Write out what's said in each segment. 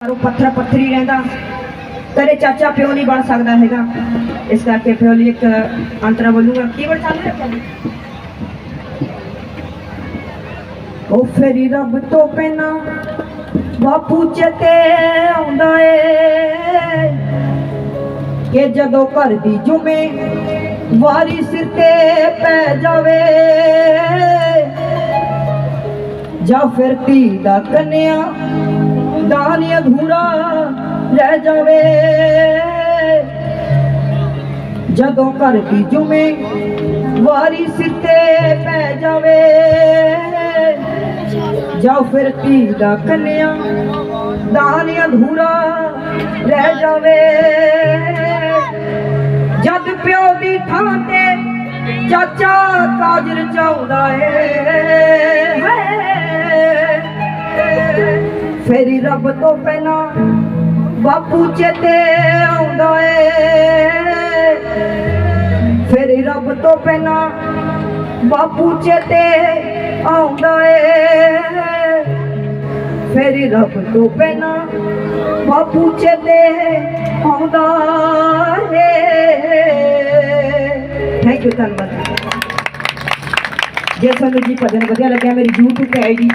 ਉਹ ਪੱਥਰ ਪੱਥਰੀ ਰਹਿੰਦਾ। ਤੇਰੇ ਚਾਚਾ ਪਿਓ ਨਹੀਂ ਬਣ ਸਕਦਾ ਹੈਗਾ। ਇਸ ਕਰਕੇ ਪਿਓ ਲਈ ਇੱਕ ਅੰਤਰਾ ਬੋਲੂਗਾ ਕੀਵਰਡ ਚੱਲ ਰਿਹਾ ਉਹ ਫੇਰੀ ਰੱਬ ਤੋਂ ਪੈਣਾ ਬਾਪੂ ਚੇਤੇ ਆਉਂਦਾ ਏ ਕਿ ਜਦੋਂ ਘਰ ਦੀ ਜੁਮੇ ਵਾਰੀ ਸਿਰ ਤੇ ਪੈ ਜਾਵੇ ਜਾਂ ਫਿਰ ਧੀ ਦਾ ਕੰਨਿਆ ਦਾਨ ਅਧੂਰਾ ਰਹਿ ਜਾਵੇ। ਜਦੋਂ ਘਰ ਦੀ ਜੁਮੇ ਵਾਰੀ ਸਿਰ ਤੇ ਪੈ ਜਾਵੇ ਜਾਂ ਫਿਰ ਧੀ ਦਾ ਕੰਨਿਆ ਦਾਨ ਅਧੂਰਾ ਰਹਿ ਜਾਵੇ। ਜਦ ਪਿਓ ਦੀ ਥਾਂ ਤੇ ਚਾਚਾ ਕਾਜ ਰਚਾਉਂਦਾ ਏ ਫੇਰੀ ਰੱਬ ਤੋਂ ਪਹਿਲਾਂ ਬਾਪੂ ਚੇਤੇ ਆਉਂਦਾ ਏ। ਫੇਰੀ ਰੱਬ ਤੋਂ ਪਹਿਲਾਂ ਬਾਪੂ ਚੇਤੇ ਆਉਂਦਾ ਏ। ਫੇਰੀ ਰੱਬ ਤੋਂ ਪਹਿਲਾਂ ਬਾਪੂ ਚੇਤੇ ਆਉਂਦਾ ਏ। ਥੈਂਕ ਯੂ ਧੰਨਵਾਦ। ਜੇ ਤੁਹਾਨੂੰ ਜੀ ਭਜਨ ਵਧੀਆ ਲੱਗਿਆ, ਮੇਰੀ YouTube ਤੇ ਆਈਡੀ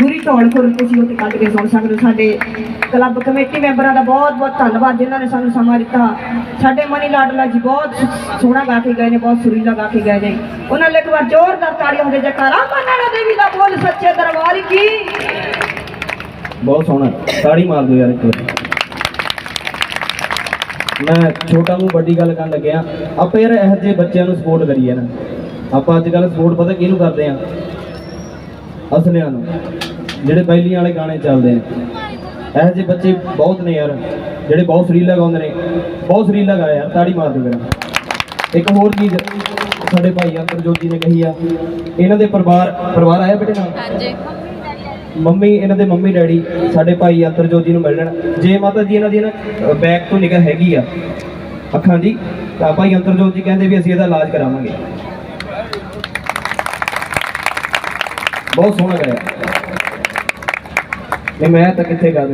ਗੁਰੀ ਧੌਲਪੁਰ ਤੁਸੀਂ ਉੱਥੇ ਕੱਢ ਕੇ ਸੁਣ ਸਕਦੇ ਹੋ। ਸਾਡੇ ਕਲੱਬ ਕਮੇਟੀ ਮੈਂਬਰਾਂ ਦਾ ਬਹੁਤ ਬਹੁਤ ਧੰਨਵਾਦ ਜਿਨ੍ਹਾਂ ਨੇ ਸਾਨੂੰ ਸਮਾਂ ਦਿੱਤਾ। ਸਾਡੇ ਮਨੀ ਲਾਡਲਾ ਜੀ ਬਹੁਤ ਸੋਹਣਾ ਗਾ ਕੇ ਗਏ ਨੇ, ਬਹੁਤ ਸੁਰੀਲਾ ਗਾ ਕੇ ਗਏ ਨੇ। ਉਹਨਾਂ ਲਈ ਇੱਕ ਵਾਰ ਜ਼ੋਰਦਾਰ ਤਾੜੀਆਂ ਹੁੰਦੇ ਜਕਾਰਾ ਮੰਨਣਾ ਦੇਵੀ ਦਾ ਬੋਲ, ਸੱਚੇ ਦਰਬਾਰ ਕੀ? ਬਹੁਤ ਸੋਹਣਾ। ਤਾੜੀ ਮਾਰ ਦਿਓ ਯਾਰ ਇੱਕ ਵਾਰ। ਮੈਂ ਛੋਟਾ ਨੂੰ ਵੱਡੀ ਗੱਲ ਕਰਨ ਲੱਗਿਆ। ਆਪਾਂ ਯਾਰ ਇਹੋ ਜਿਹੇ ਬੱਚਿਆਂ ਨੂੰ ਸਪੋਰਟ ਕਰੀਏ ਨਾ। ਆਪਾਂ ਅੱਜ ਕੱਲ ਸਪੋਰਟ ਪਤਾ ਕਿਹਨੂੰ ਕਰਦੇ ਆ ਅਸਲਿਆਂ ਨੂੰ ਜਿਹੜੇ ਪਹਿਲੀਆਂ ਵਾਲੇ ਗਾਣੇ ਚੱਲਦੇ ਨੇ ਇਹੋ ਜਿਹੇ ਬੱਚੇ ਬਹੁਤ ਨੇ ਯਾਰ ਜਿਹੜੇ ਬਹੁਤ ਸਰੀਲਾ ਗਾਉਂਦੇ ਨੇ। ਬਹੁਤ ਸਰੀਲਾ ਗਾਇਆ ਯਾਰ ਤਾੜੀ ਮਾਰ ਦਿਓ ਮੇਰਾ। ਇੱਕ ਹੋਰ ਚੀਜ਼ ਸਾਡੇ ਭਾਈ ਅੰਤਰਜੋਤ ਜੀ ਨੇ ਕਹੀ ਆ ਇਹਨਾਂ ਦੇ ਪਰਿਵਾਰ ਪਰਿਵਾਰ ਆਇਆ ਬੇਟੇ ਨਾਲ? ਹਾਂਜੀ। ਮੰਮੀ ਇਹਨਾਂ ਦੇ ਮੰਮੀ ਡੈਡੀ ਸਾਡੇ ਭਾਈ ਅੰਤਰਜੋਤ ਜੀ ਨੂੰ ਮਿਲਣ ਜੇ ਮਾਤਾ ਜੀ ਇਹਨਾਂ ਦੀ ਨਾ ਬੈਕ ਤੋਂ ਨਿਗਾਹ ਹੈਗੀ ਆ ਅੱਖਾਂ ਦੀ ਤਾਂ ਭਾਈ ਅੰਤਰਜੋਤ ਜੀ ਕਹਿੰਦੇ ਵੀ ਅਸੀਂ ਇਹਦਾ ਇਲਾਜ ਕਰਾਵਾਂਗੇ। ਬਹੁਤ ਸੋਹਣਾ ਗਾਇਆ। ਨਹੀਂ ਮੈਂ ਤਾਂ ਕਿੱਥੇ ਗਾ ਦਿੰਦਾ